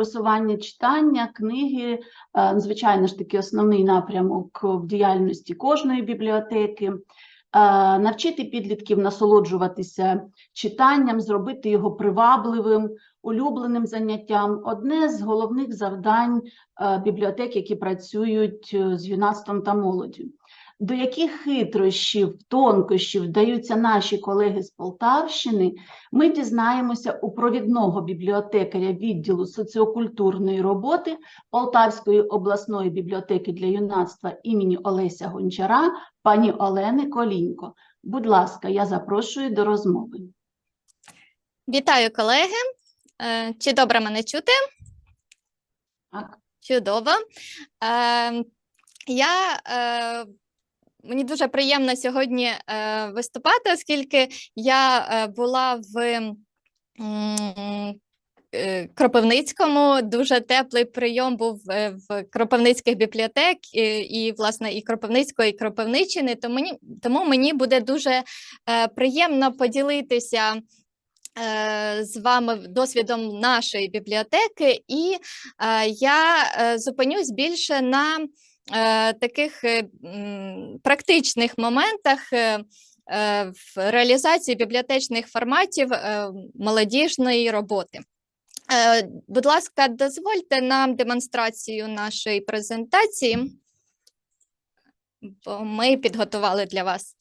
просування читання, книги, е, звичайно ж таки, основний напрямок в діяльності кожної бібліотеки. Е, Навчити підлітків насолоджуватися читанням, зробити його привабливим, улюбленим заняттям одне з головних завдань е, бібліотек, які працюють з юнацтвом та молоддю. До яких хитрощів, тонкощів вдаються наші колеги з Полтавщини, ми дізнаємося у провідного бібліотекаря відділу соціокультурної роботи Полтавської обласної бібліотеки для юнацтва імені Олеся Гончара, пані Олени Колінько. Будь ласка, я запрошую до розмови. Вітаю, колеги. Е, Чи добре мене чути? Так. Чудово. Е, Я, е, мені дуже приємно сьогодні е, виступати, оскільки я е, була в е, Кропивницькому. Дуже теплий прийом був е, в Кропивницьких бібліотек і, і, власне, і Кропивницької, і Кропивниччини. Тому мені, тому мені буде дуже е, приємно поділитися е, з вами досвідом нашої бібліотеки, і я зупинюсь більше на таких е, практичних моментах. е, е, В реалізації бібліотечних форматів е, молодіжної роботи. Е, Будь ласка, дозвольте нам демонстрацію нашої презентації, бо ми підготували для вас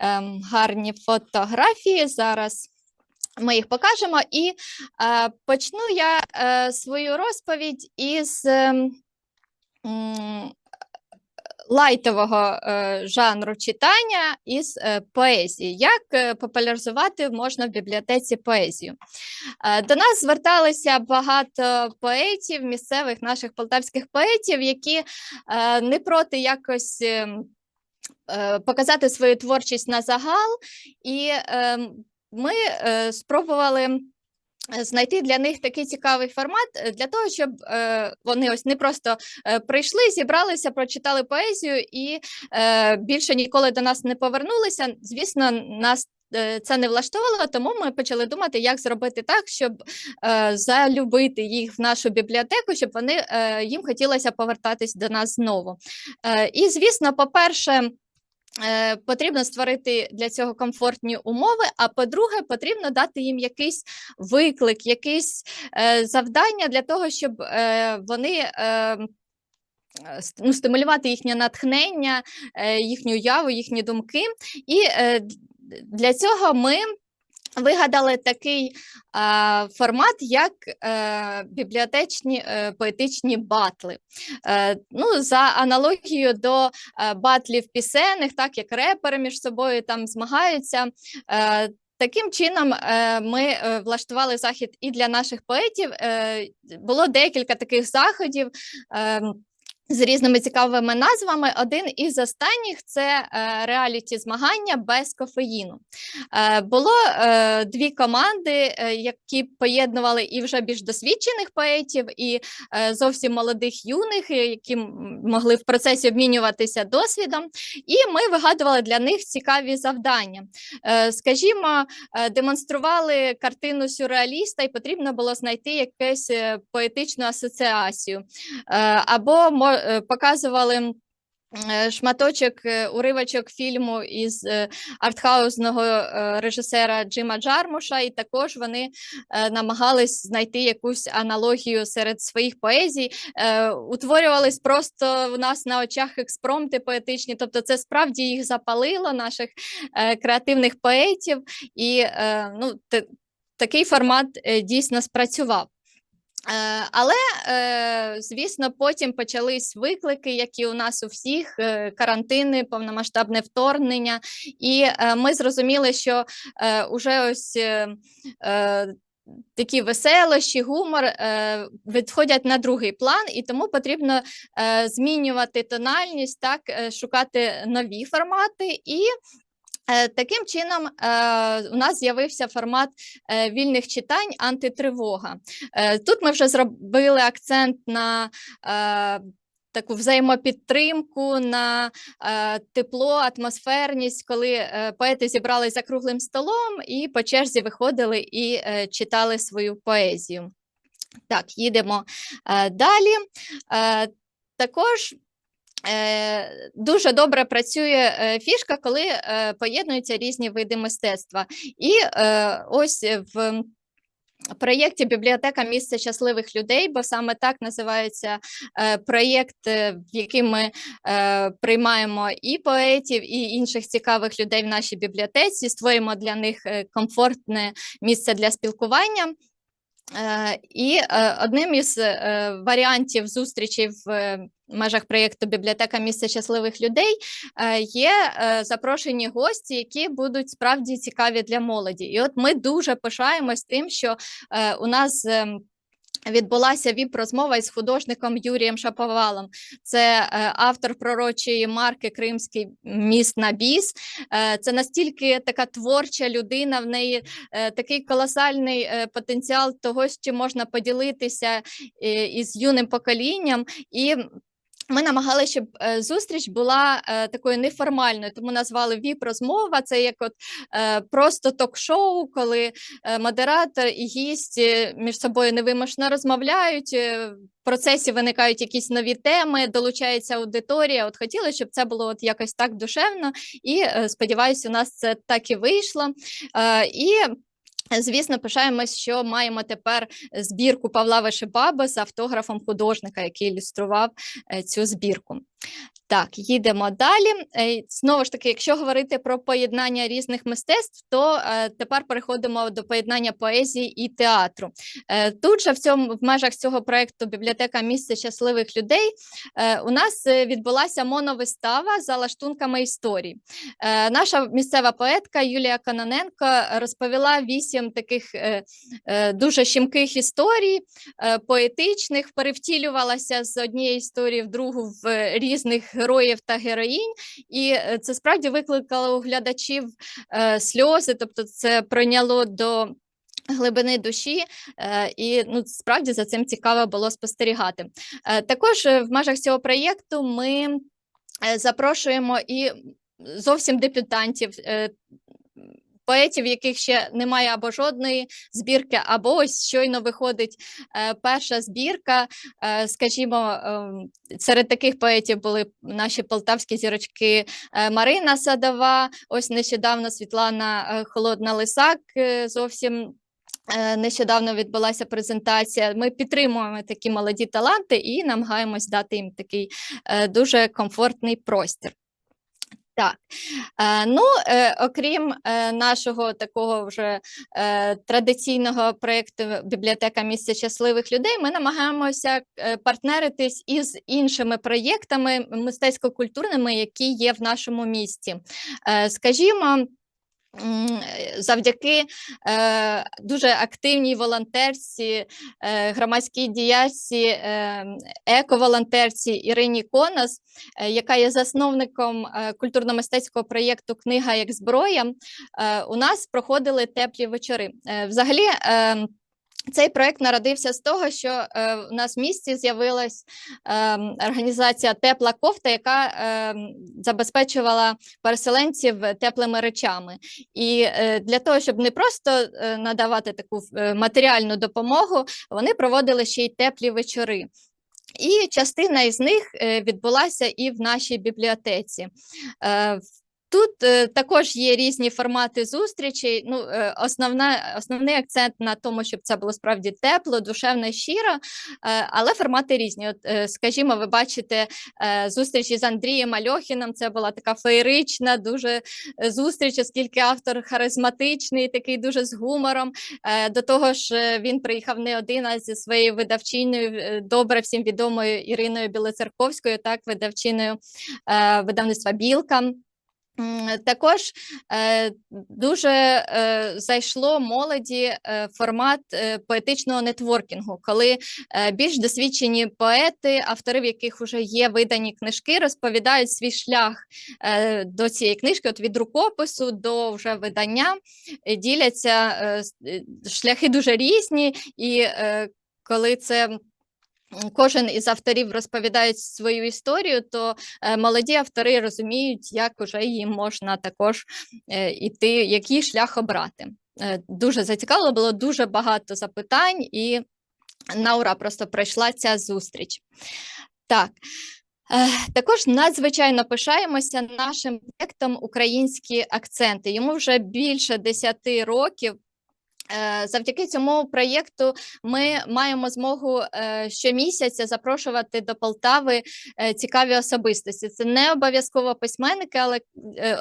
ем, гарні фотографії. Зараз ми їх покажемо. І е, почну я е, свою розповідь із ем, лайтового е, жанру читання із е, поезії. Як е, популяризувати можна в бібліотеці поезію? До нас зверталися багато поетів, місцевих наших полтавських поетів, які не проти якось. Показати свою творчість на загал, і ем, ми спробували знайти для них такий цікавий формат е, для того, щоб е, вони ось не просто е, прийшли, зібралися, прочитали поезію і більше ніколи до нас не повернулися. Звісно, нас. Це не влаштовувало, тому ми почали думати, як зробити так, щоб е, залюбити їх в нашу бібліотеку, щоб вони е, їм хотілося повертатись до нас знову. Е, і, звісно, по-перше, Е, Потрібно створити для цього комфортні умови. А по-друге, потрібно дати їм якийсь виклик, якесь е, завдання для того, щоб е, вони е, ну, стимулювати їхнє натхнення, е, їхню уяву, їхні думки. І е, для цього ми вигадали такий а, формат, як е, бібліотечні е, поетичні батли. Е, ну, за аналогією до е, батлів пісенних, так як репери між собою там змагаються. Е, Таким чином, е, ми е, влаштували захід і для наших поетів. Е, Було декілька таких заходів. З різними цікавими назвами. Один із останніх це е, реаліті змагання без кофеїну. Е, Було е, дві команди, які поєднували і вже більш досвідчених поетів, і зовсім молодих юних, які могли в процесі обмінюватися досвідом. І ми вигадували для них цікаві завдання. Скажімо, демонстрували картину сюрреаліста, і потрібно було знайти якусь е, поетичну асоціацію. Або показували. е, Шматочок е, уривочок фільму із е, артхаузного е, режисера Джима Джармуша, і також вони е, намагались знайти якусь аналогію серед своїх поезій. Е, Утворювались просто у нас на очах експромти поетичні, тобто це справді їх запалило, наших е, креативних поетів, і е, ну, такий формат е, дійсно спрацював. Е, Але, е, звісно, потім почались виклики, які у нас у всіх, е, карантини, повномасштабне вторгнення, і ми зрозуміли, що е, уже ось такі веселощі, гумор відходять на другий план, і тому потрібно змінювати тональність, так, шукати нові формати і. Е, Таким чином, е, у нас з'явився формат е, вільних читань антитривога. Тут ми вже зробили акцент на таку взаємопідтримку, на тепло, атмосферність, коли поети зібрались за круглим столом і по черзі виходили і читали свою поезію. Так, їдемо далі. Також дуже добре працює е, фішка, коли е, поєднуються різні види мистецтва. І е, ось в проєкті Бібліотека місце щасливих людей, бо саме так називається е, проєкт, е, в який ми е, приймаємо і поетів, і інших цікавих людей в нашій бібліотеці, створюємо для них е, комфортне місце для спілкування. Е, І е, одним із е, варіантів зустрічі в е, межах проєкту Бібліотека місця щасливих людей е, є е, запрошені гості, які будуть справді цікаві для молоді. І от ми дуже пишаємось тим, що е, у нас. ем, Відбулася віп-розмова із художником Юрієм Шаповалом. Це автор пророчої марки Кримський міст на біс. Це настільки така творча людина, в неї такий колосальний потенціал того, чим можна поділитися із юним поколінням. І ми намагалися, щоб е, зустріч була е, такою неформальною, тому назвали ВІП-розмова. Це як от е, просто ток-шоу, коли модератор і гість між собою невимушено розмовляють. В процесі виникають якісь нові теми, долучається аудиторія. От хотіли, щоб це було от якось так душевно, і сподіваюся, у нас це так і вийшло. І Звісно, пишаємось, що маємо тепер збірку Павла Вишибаби з автографом художника, який ілюстрував е, цю збірку. Так, їдемо далі. Е, Знову ж таки, якщо говорити про поєднання різних мистецтв, то е, тепер переходимо до поєднання поезії і театру. Е, Тут же в цьому в межах цього проекту Бібліотека місце щасливих людей у нас відбулася моновистава за лаштунками історії. Наша місцева поетка Юлія Каноненко розповіла вісім таких дуже щемких історій, поетичних, перевтілювалася з однієї історії в другу в е, різних героїв та героїнь, і е, це справді викликало у глядачів е, сльози, тобто це пройняло до. Глибини душі, е, і ну справді за цим цікаво було спостерігати. Також в межах цього проєкту ми запрошуємо і зовсім дебютантів, поетів, яких ще немає або жодної збірки, або ось щойно виходить е, перша збірка. Е, Скажімо, ем, серед таких поетів були наші полтавські зірочки е, Марина Садова, ось нещодавно Світлана Холодна Лисак зовсім. Нещодавно відбулася презентація. Ми підтримуємо такі молоді таланти і намагаємось дати їм такий дуже комфортний простір. Так, е, ну е, окрім е, нашого такого вже е, традиційного проєкту Бібліотека місця щасливих людей, ми намагаємося е, партнеритись із іншими проєктами мистецько-культурними, які є в нашому місті. Е, скажімо. Завдяки е, дуже активній волонтерці, е, громадській діячці, е, еко-волонтерці Ірині Конас, е, яка є засновником е, культурно-мистецького проєкту Книга як зброя, е, у нас проходили теплі вечори. Е, Взагалі, е, цей проект народився з того, що е, у нас в місті з'явилась е, організація Тепла кофта, яка е, забезпечувала переселенців теплими речами. І е, для того, щоб не просто е, надавати таку е, матеріальну допомогу, вони проводили ще й теплі вечори. І частина із них е, відбулася і в нашій бібліотеці. Тут е, також є різні формати зустрічей. Ну, е, основна, основний акцент на тому, щоб це було справді тепло, душевно щиро, е, але формати різні. От, е, скажімо, ви бачите е, зустрічі з Андрієм Альохіном. Це була така феєрична, дуже е, зустріч, оскільки автор харизматичний, такий дуже з гумором. Е, До того ж, е, він приїхав не один, а зі своєю видавчиною, е, добре всім відомою Іриною Білоцерковською, так, видавчиною е, видавництва Білка. Також е, дуже е, зайшло молоді е, формат поетичного нетворкінгу, коли більш досвідчені поети, автори, в яких вже є видані книжки, розповідають свій шлях до цієї книжки, от від рукопису до вже видання, діляться шляхи дуже різні, і коли це. Кожен із авторів розповідає свою історію, то е, молоді автори розуміють, як уже їм можна також е, іти, який шлях обрати. Е, дуже зацікавило, було дуже багато запитань, і на ура просто пройшла ця зустріч. Так. Також надзвичайно пишаємося нашим проєктом Українські акценти. Йому вже більше 10 років. Е, Завдяки цьому проєкту ми маємо змогу е, щомісяця запрошувати до Полтави е, цікаві особистості. Це не обов'язково письменники, але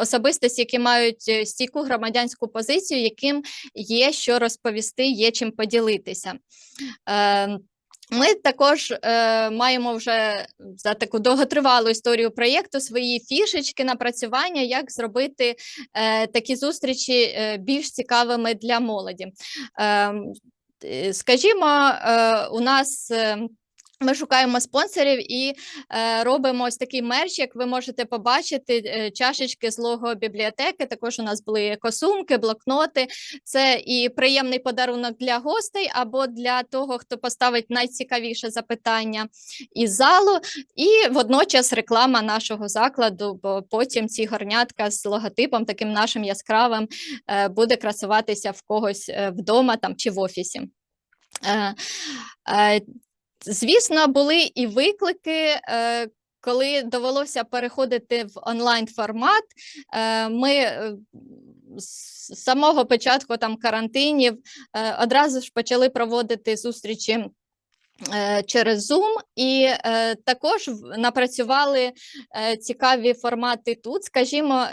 особистості, які мають стійку громадянську позицію, яким є що розповісти, є чим поділитися. Ми також е, маємо вже за таку довготривалу історію проєкту свої фішечки, напрацювання, як зробити е, такі зустрічі е, більш цікавими для молоді. Е, е, скажімо, е, у нас. е, Ми шукаємо спонсорів і е, робимо ось такий мерч, як ви можете побачити, е, чашечки з лого бібліотеки. Також у нас були косумки, блокноти. Це і приємний подарунок для гостей або для того, хто поставить найцікавіше запитання із залу, і водночас реклама нашого закладу, бо потім ці горнятка з логотипом, таким нашим яскравим, е, буде красуватися в когось е, вдома там чи в офісі. Е, е, Звісно, були і виклики. е, Коли довелося переходити в онлайн формат, е, ми е, з самого початку там карантинів одразу ж почали проводити зустрічі через Zoom, і також напрацювали цікаві формати тут. Скажімо,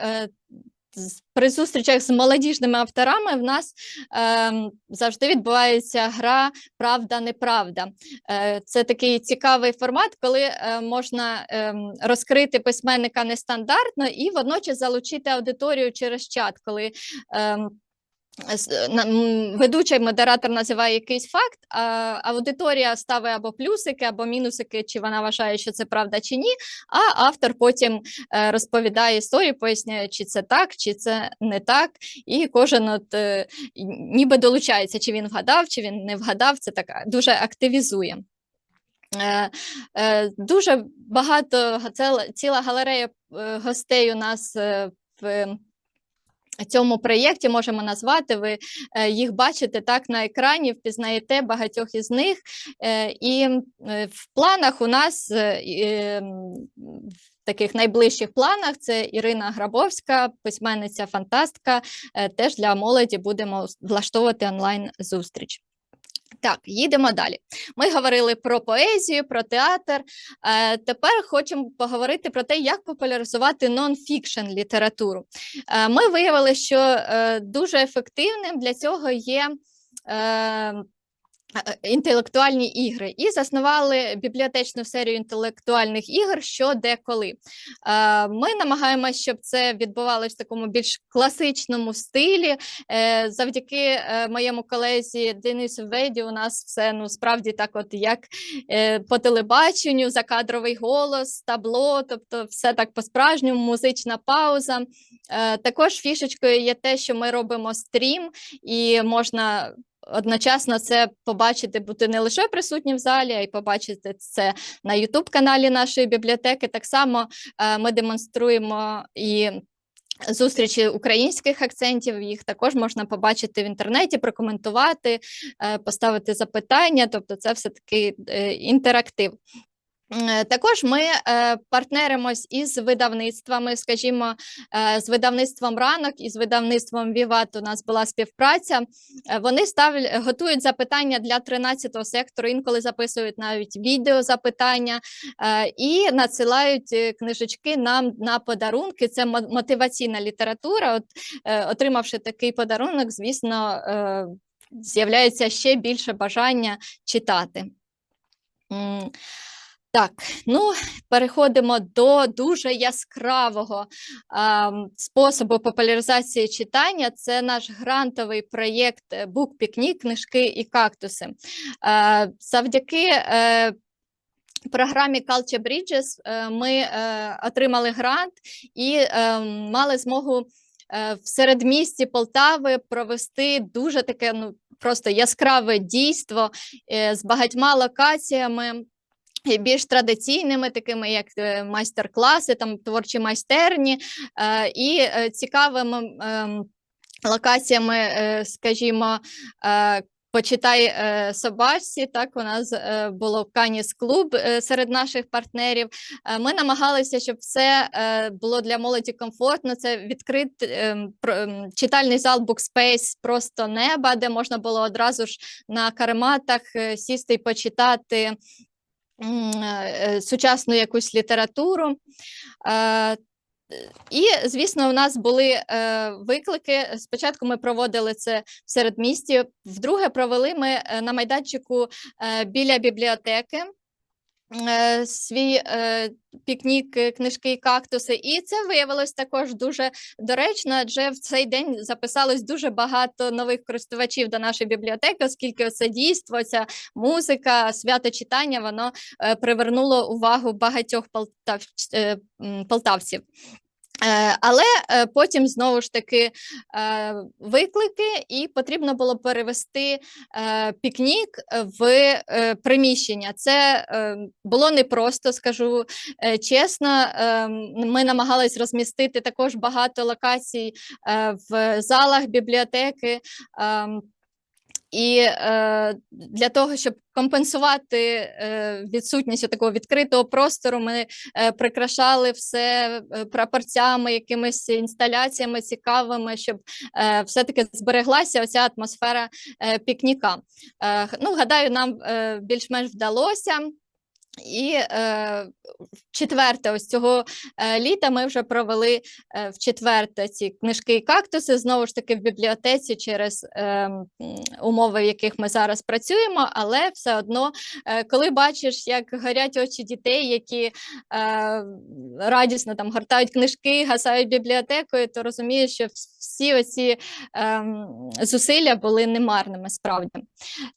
при зустрічах з молодіжними авторами в нас е, завжди відбувається гра Правда-неправда. Е, Це такий цікавий формат, коли е, можна е, розкрити письменника нестандартно і водночас залучити аудиторію через чат, коли м, ведучий модератор називає якийсь факт, а аудиторія ставить або плюсики, або мінусики, чи вона вважає, що це правда чи ні. А автор потім е, розповідає історію, поясняє, чи це так, чи це не так. І кожен от е, ніби долучається, чи він вгадав, чи він не вгадав. Це так дуже активізує. Е, е, Дуже багато га- ціла- галерея е, гостей у нас е, в цьому проєкті можемо назвати. Ви е, їх бачите так на екрані, впізнаєте багатьох із них. Е, І е, в планах у нас в таких найближчих планах це Ірина Грабовська, письменниця фантастка. Е, Теж для молоді будемо влаштовувати онлайн зустріч. Так, їдемо далі. Ми говорили про поезію, про театр. Е, тепер хочемо поговорити про те, як популяризувати нон-фікшн літературу. Е, ми виявили, що е, дуже ефективним для цього є. Е, Інтелектуальні ігри і заснували бібліотечну серію інтелектуальних ігор що де коли. Е, Ми намагаємося, щоб це відбувалося в такому більш класичному стилі. Е, Завдяки е, моєму колезі Денису Веді у нас все ну справді так, от як е, по телебаченню, закадровий голос, табло, тобто все так по-справжньому, музична пауза. Е, Також фішечкою є те, що ми робимо стрім, і можна одночасно це побачити, бути не лише присутнім в залі, а й побачити це на Ютуб-каналі нашої бібліотеки. Так само е, ми демонструємо і. Зустрічі українських акцентів їх також можна побачити в інтернеті, прокоментувати, е, поставити запитання. Тобто, це все таки е, інтерактив. Е, Також ми е, партнеримось із видавництвами, скажімо, е, з видавництвом ранок і з видавництвом Віват у нас була співпраця. Вони ставлять, готують запитання для 13-го сектору, інколи записують навіть відео запитання е, і надсилають книжечки нам на подарунки. Це мотиваційна література. От, отримавши такий подарунок, звісно, з'являється ще більше бажання читати. Так, ну переходимо до дуже яскравого ам, способу популяризації читання. Це наш грантовий проєкт е, Book Picnic, книжки і кактуси. Е, Завдяки е, програмі Culture Bridges е, ми е, отримали грант і е, мали змогу е, в середмісті Полтави провести дуже таке ну просто яскраве дійство е, з багатьма локаціями. Більш традиційними, такими як е, майстер-класи, там творчі майстерні, е, і е, цікавими ем, локаціями, скажімо, Почитай собачці. Так, у нас було Каніс клуб серед наших партнерів. Ми намагалися, щоб все було для молоді комфортно. Це відкритий ем, ем, читальний зал Букспейс просто неба, де можна було одразу ж на карематах сісти і почитати сучасну якусь літературу. Е, І, звісно, у нас були е, виклики. Спочатку ми проводили це в середмісті, вдруге провели ми е, на майданчику е, біля бібліотеки. Е, Свій е, пікнік, е, книжки і кактуси, і це виявилось також дуже доречно, адже в цей день записалось дуже багато нових користувачів до нашої бібліотеки, оскільки це дійство, ця музика, свято читання, воно привернуло увагу багатьох полтав, полтавців. Е, Але е, потім знову ж таки е, виклики, і потрібно було перевести пікнік в приміщення. Це було непросто, скажу чесно. Е, Ми намагались розмістити також багато локацій в залах бібліотеки. І е, для того, щоб компенсувати е, відсутність такого відкритого простору, ми е, прикрашали все е, прапорцями, якимись інсталяціями цікавими, щоб е, все-таки збереглася оця атмосфера е, пікніка. Е, ну, гадаю, нам е, більш-менш вдалося. І е, четверте, ось цього е, літа ми вже провели е, в четверте ці книжки і кактуси знову ж таки в бібліотеці через е, умови, в яких ми зараз працюємо, але все одно, е, коли бачиш, як горять очі дітей, які е, радісно там гортають книжки, гасають бібліотекою, то розумієш, що всі оці е, зусилля були немарними справді.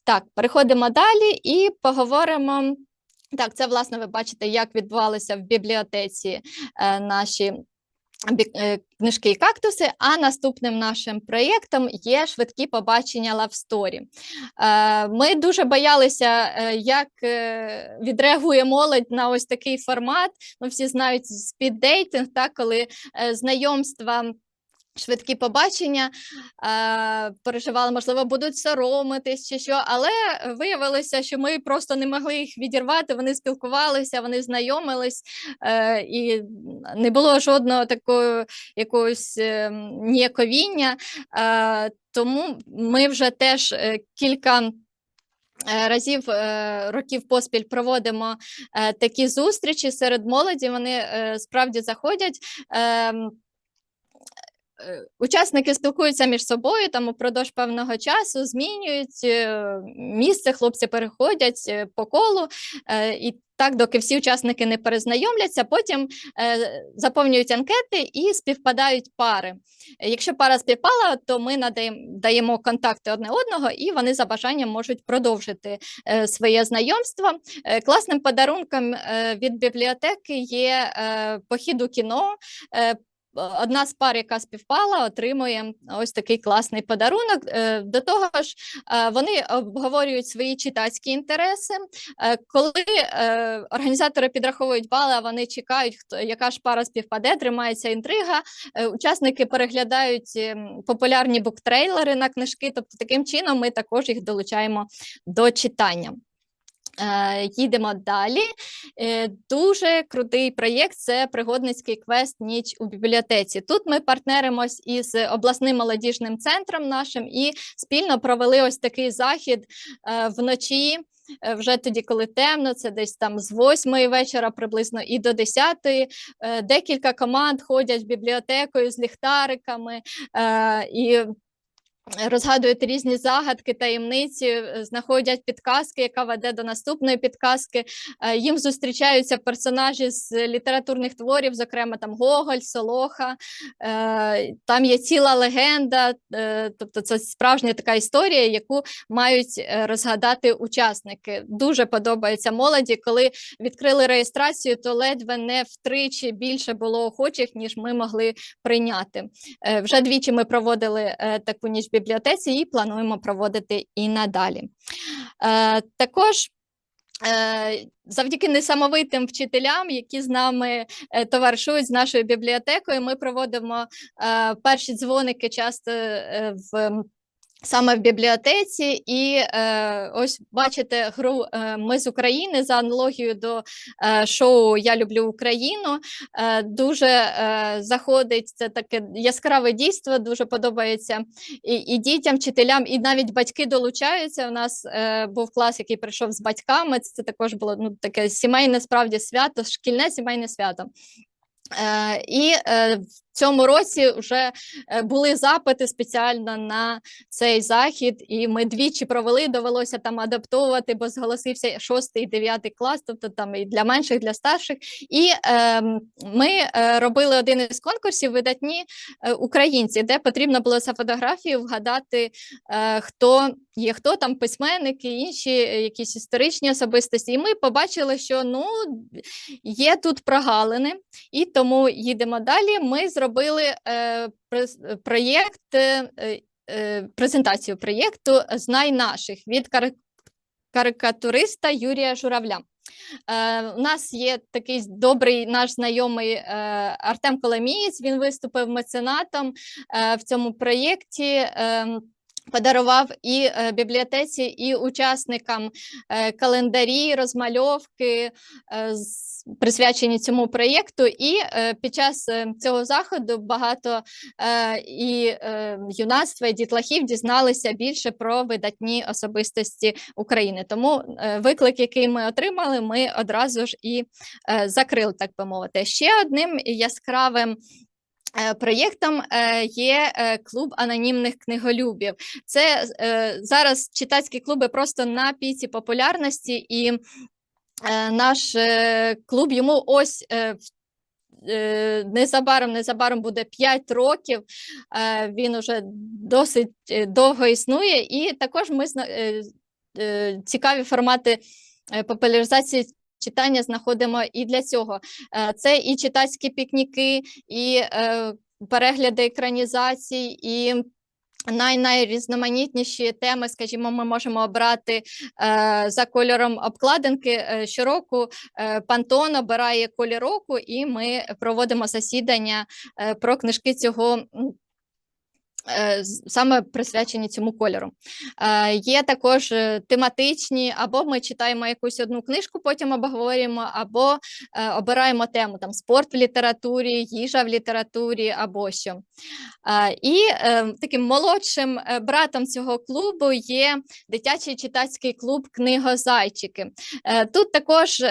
Так, переходимо далі і поговоримо. Так, це власне ви бачите, як відбувалися в бібліотеці е, наші е, книжки і кактуси. А наступним нашим проєктом є швидкі побачення Story. Е, Ми дуже боялися, як відреагує молодь на ось такий формат. Ну, всі знають спіддейтинг, так, коли знайомства. Швидкі побачення, е, переживали, можливо, будуть соромитись чи що, але виявилося, що ми просто не могли їх відірвати. Вони спілкувалися, вони знайомились, е, і не було жодного такого якогось е, ніяковіння. Е, тому ми вже теж е, кілька. е, Разів е, років поспіль проводимо такі зустрічі серед молоді. Вони справді заходять. Е, Учасники спілкуються між собою там упродовж певного часу, змінюють е, місце, хлопці переходять е, по колу, і так, доки всі учасники не перезнайомляться, потім заповнюють анкети і співпадають пари. Якщо пара співпала, то ми надаємо даємо контакти одне одного, і вони за бажанням можуть продовжити своє знайомство. Класним подарунком від бібліотеки є похід у кіно. Одна з пар, яка співпала, отримує ось такий класний подарунок. Е, До того ж, е, вони обговорюють свої читацькі інтереси. Е, Коли організатори підраховують бали, а вони чекають, хто яка ж пара співпаде, тримається інтрига. Учасники переглядають ем, популярні буктрейлери на книжки. Тобто, таким чином ми також їх долучаємо до читання. Е, Їдемо далі. Е, Дуже крутий проєкт це пригодницький квест Ніч у бібліотеці. Тут ми партнеримось із обласним молодіжним центром нашим і спільно провели ось такий захід е, вночі. Вже тоді, коли темно, це десь там з 8 вечора приблизно і до 10. Е, Декілька команд ходять бібліотекою з ліхтариками і розгадують різні загадки, таємниці, е, знаходять підказки, яка веде до наступної підказки. Е, Їм зустрічаються персонажі з літературних творів, зокрема там Гоголь, Солоха. Е, Там є ціла легенда, тобто це справжня така історія, яку мають розгадати учасники. Дуже подобається молоді. Коли відкрили реєстрацію, то ледве не втричі більше було охочих, ніж ми могли прийняти. Вже двічі ми проводили таку ніч в бібліотеці і плануємо проводити і надалі. Е, Також е, завдяки несамовитим вчителям, які з нами е, товаришують з нашою бібліотекою, ми проводимо перші дзвоники часто в. Саме в бібліотеці, і е, ось бачите гру е, Ми з України за аналогією до е, шоу Я люблю Україну. Е, дуже е, заходить це таке яскраве дійство, дуже подобається і, і дітям, вчителям, і навіть батьки долучаються. У нас е, був клас, який прийшов з батьками. Це також було ну, таке сімейне справді свято, шкільне сімейне свято. Е, і е, цьому році вже е, були запити спеціально на цей захід, і ми двічі провели. Довелося там адаптовувати, бо зголосився шостий і дев'ятий клас, тобто там і для менших, для старших. І е, ми робили один із конкурсів видатні е, українці, де потрібно було за фотографію вгадати, е, хто є, хто там письменники, інші е, якісь історичні особистості. І ми побачили, що ну є тут прогалини. І тому їдемо далі. Ми зробили е, проєкт, е, е, презентацію проєкту Знай наших від кар- карикатуриста Юрія Журавля. Е, у нас є такий добрий наш знайомий е, Артем Коломієць. Він виступив меценатом е, в цьому проєкті. Е, Подарував і е, бібліотеці, і учасникам е, календарі, розмальовки, е, присвячені цьому проєкту. І під час цього заходу багато і юнацтва, і дітлахів дізналися більше про видатні особистості України. Тому виклик, який ми отримали, ми одразу ж і закрили, так би мовити. Ще одним яскравим. Е, Проєктом е, є е, клуб анонімних книголюбів. Це зараз читацькі клуби просто на піці популярності, і наш клуб йому ось незабаром, незабаром буде 5 років. Він уже досить довго існує, і також ми цікаві формати популяризації. Читання знаходимо і для цього. Е, Це і читацькі пікніки, і е, перегляди екранізацій, і най найрізноманітніші теми, скажімо, ми можемо обрати е, за кольором обкладинки. Е, щороку е, Пантон обирає колір року, і ми проводимо засідання е, про книжки цього. Е, Саме присвячені цьому кольору. Е, є також е, тематичні, або ми читаємо якусь одну книжку, потім обговорюємо, або обираємо тему там спорт в літературі, їжа в літературі або що. І таким молодшим братом цього клубу є дитячий читацький клуб Книгозайчики. Тут також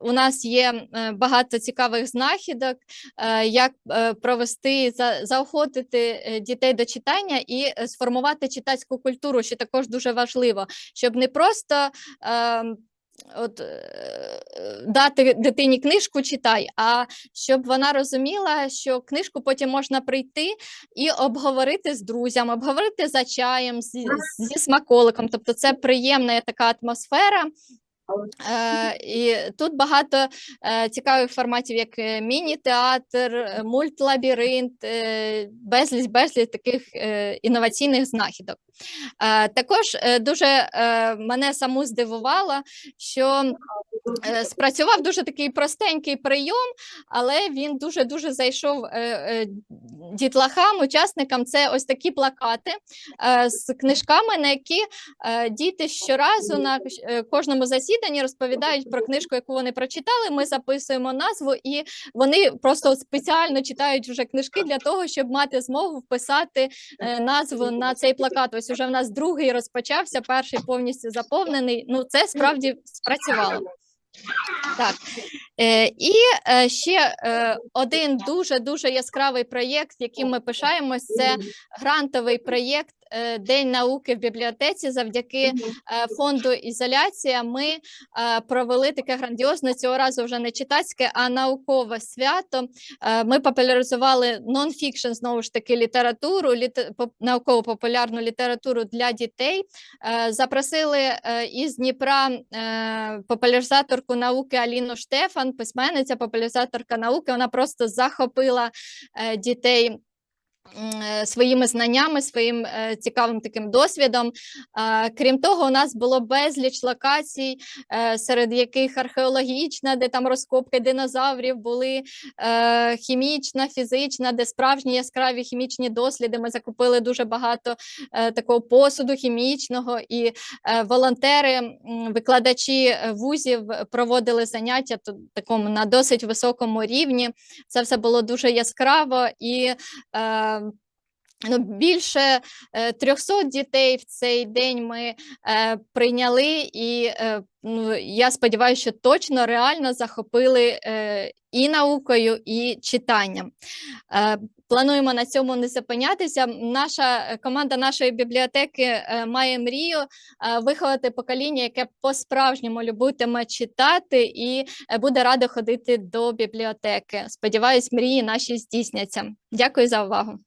у нас є багато цікавих знахідок, як провести, заохотити е, дітей до читання і е, сформувати читацьку культуру, що також дуже важливо, щоб не просто. ем, От е, дати дитині книжку читай, а щоб вона розуміла, що книжку потім можна прийти і обговорити з друзями, обговорити за чаєм, зі, зі смаколиком. Тобто це приємна така атмосфера. Е, і тут багато е, цікавих форматів, як міні-театр, мультлабіринт, е, безліч безліч таких е, інноваційних знахідок. Е, також е, дуже е, мене саму здивувало, що спрацював дуже такий простенький прийом, але він дуже дуже зайшов е, е, дітлахам, учасникам. Це ось такі плакати е, з книжками, на які е, діти щоразу на е, кожному засіданні розповідають про книжку, яку вони прочитали. Ми записуємо назву, і вони просто спеціально читають вже книжки для того, щоб мати змогу вписати е, назву на цей плакат. Ось уже в нас другий розпочався, перший повністю заповнений. Ну, це справді спрацювало. Так. Е, і е, ще е, один дуже дуже яскравий проєкт, яким ми пишаємось, це грантовий проєкт День науки в бібліотеці. Завдяки е, фонду Ізоляція ми е, провели таке грандіозне цього разу вже не читацьке, а наукове свято. Е, Ми популяризували нон-фікшн, знову ж таки, літературу, літе- поп- науково-популярну літературу для дітей. Е, Запросили е, із Дніпра е, популяризаторку науки Аліну Штефан, письменниця, популяризаторка науки. Вона просто захопила е, дітей е, своїми знаннями, своїм е, цікавим таким досвідом. Е, Крім того, у нас було безліч локацій, е, серед яких археологічна, де там розкопки динозаврів були, е, хімічна, фізична, де справжні яскраві хімічні досліди. Ми закупили дуже багато е, такого посуду хімічного, і е, волонтери, викладачі е, вузів проводили заняття такому на досить високому рівні. Це все було дуже яскраво і. Е, Ну, більше е, 300 дітей в цей день ми е, прийняли, і е, ну, я сподіваюся, що точно реально захопили е, і наукою, і читанням. Е, плануємо на цьому не зупинятися. Наша е, команда нашої бібліотеки е, має мрію е, виховати покоління, яке по-справжньому любитиме читати і е, буде радо ходити до бібліотеки. Сподіваюсь, мрії наші здійсняться. Дякую за увагу.